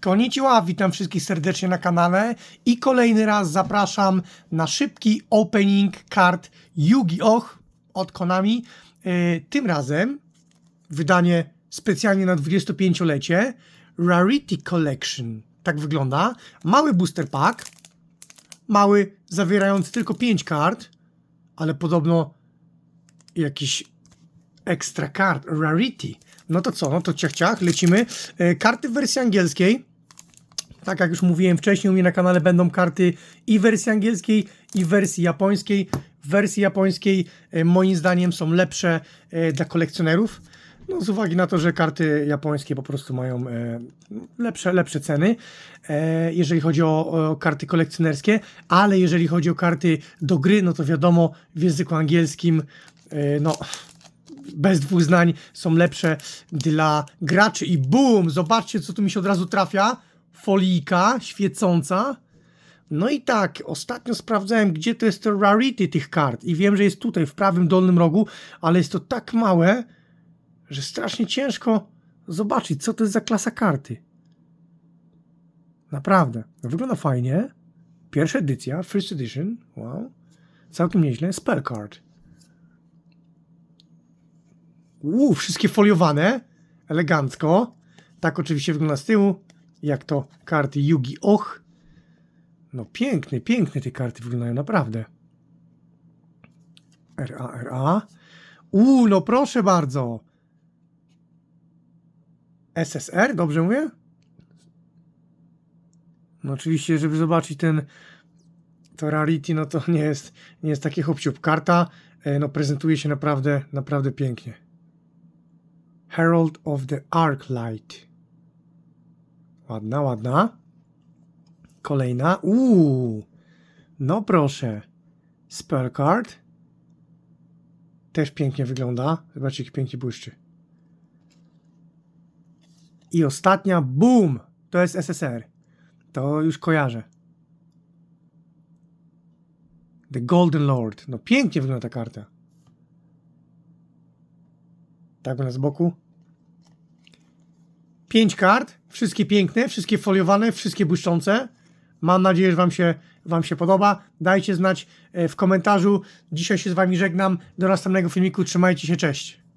Konnichiwa, witam wszystkich serdecznie na kanale i kolejny raz zapraszam na szybki opening kart Yu-Gi-Oh! od Konami. Yy, Tym razem wydanie specjalnie na 25-lecie Rarity Collection. Tak wygląda. Mały booster pack, mały, zawierający tylko 5 kart, ale podobno jakiś ekstra kart, rarity. No to co, no to ciach, ciach, lecimy. E, Karty w wersji angielskiej. Tak jak już mówiłem wcześniej, u mnie na kanale będą karty i wersji angielskiej, i wersji japońskiej. W wersji japońskiej e, moim zdaniem są lepsze e, dla kolekcjonerów. No, z uwagi na to, że karty japońskie po prostu mają lepsze, lepsze ceny, jeżeli chodzi o, o karty kolekcjonerskie, ale jeżeli chodzi o karty do gry, no to wiadomo, w języku angielskim, no, bez dwóch zdań są lepsze dla graczy. I boom! Zobaczcie, co tu mi się od razu trafia. Folika świecąca. No i tak, ostatnio sprawdzałem, gdzie to jest to rarity tych kart. I wiem, że jest tutaj, w prawym dolnym rogu, ale jest to tak małe, że strasznie ciężko zobaczyć, co to jest za klasa karty. Naprawdę. Wygląda fajnie. Pierwsza edycja, first edition. Wow. Całkiem nieźle. Spell card. Uuu, wszystkie foliowane. Elegancko. Tak oczywiście wygląda z tyłu. Jak to karty Yugi-Oh. No piękne, piękne te karty wyglądają, naprawdę. RA, RA. Uuu, no proszę bardzo. SSR, dobrze mówię? No oczywiście, żeby zobaczyć ten to rarity, no to nie jest, nie jest takie hop Karta e, no prezentuje się naprawdę, naprawdę pięknie. Herald of the Arclight. Ładna, ładna. Kolejna. Uuu. No proszę. Spell card. Też pięknie wygląda. Zobaczcie, jak pięknie błyszczy. I ostatnia. Boom. To jest SSR. To już kojarzę. The Golden Lord. No pięknie wygląda ta karta. Wygląda z boku. Pięć kart, wszystkie piękne, wszystkie foliowane, wszystkie błyszczące. Mam nadzieję, że Wam się, wam się podoba. Dajcie znać e, w komentarzu. Dzisiaj się z Wami żegnam. Do następnego filmiku. Trzymajcie się, cześć.